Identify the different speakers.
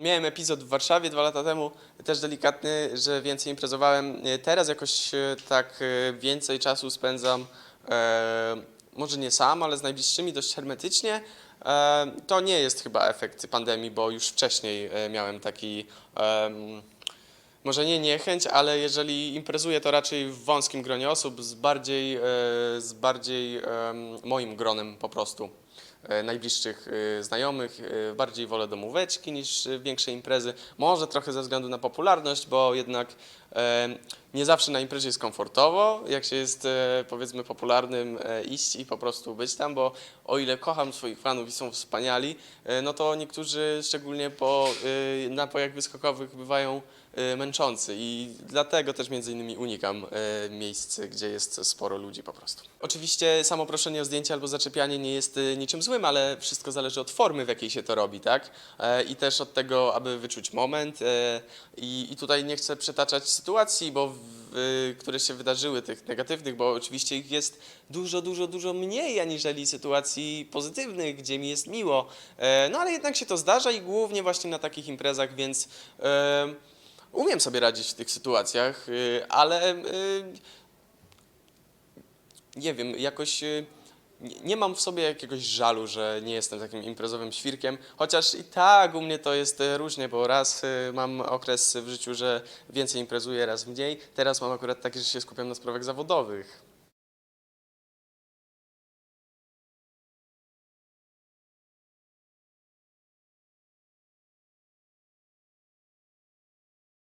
Speaker 1: Miałem epizod w Warszawie dwa lata temu, też delikatny, że więcej imprezowałem. E, Teraz jakoś e, tak e, więcej czasu spędzam, e, może nie sam, ale z najbliższymi dość hermetycznie. E, to nie jest chyba efekt pandemii, bo już wcześniej e, miałem taki, em, może nie niechęć, ale jeżeli imprezuję, to raczej w wąskim gronie osób, z bardziej, e, z bardziej moim gronem po prostu e, najbliższych e, znajomych. E, Bardziej wolę domóweczki niż e, większe imprezy. Może trochę ze względu na popularność, bo jednak e, nie zawsze na imprezie jest komfortowo, jak się jest e, powiedzmy popularnym, e, iść i po prostu być tam, bo o ile kocham swoich fanów i są wspaniali, e, no to niektórzy szczególnie po e, napojach wyskokowych bywają e, męczący i dlatego też między innymi unikam e, miejsc, gdzie jest sporo ludzi po prostu. Oczywiście samo proszenie o zdjęcie albo zaczepianie nie jest e, niczym złym, ale wszystko zależy od formy, w jakiej się to robi, tak? E, I też od tego, aby wyczuć moment e, i, i tutaj nie chcę przetaczać sytuacji, bo w, które się wydarzyły, tych negatywnych, bo oczywiście ich jest dużo, dużo, dużo mniej aniżeli sytuacji pozytywnych, gdzie mi jest miło. E, No ale jednak się to zdarza i głównie właśnie na takich imprezach, więc umiem sobie radzić w tych sytuacjach, ale nie wiem, jakoś nie- mam w sobie jakiegoś żalu, że nie jestem takim imprezowym świrkiem, chociaż i tak u mnie to jest e, różnie, bo raz y, mam okres w życiu, że więcej imprezuję, raz mniej. Teraz mam akurat taki, że się skupiam na sprawach zawodowych.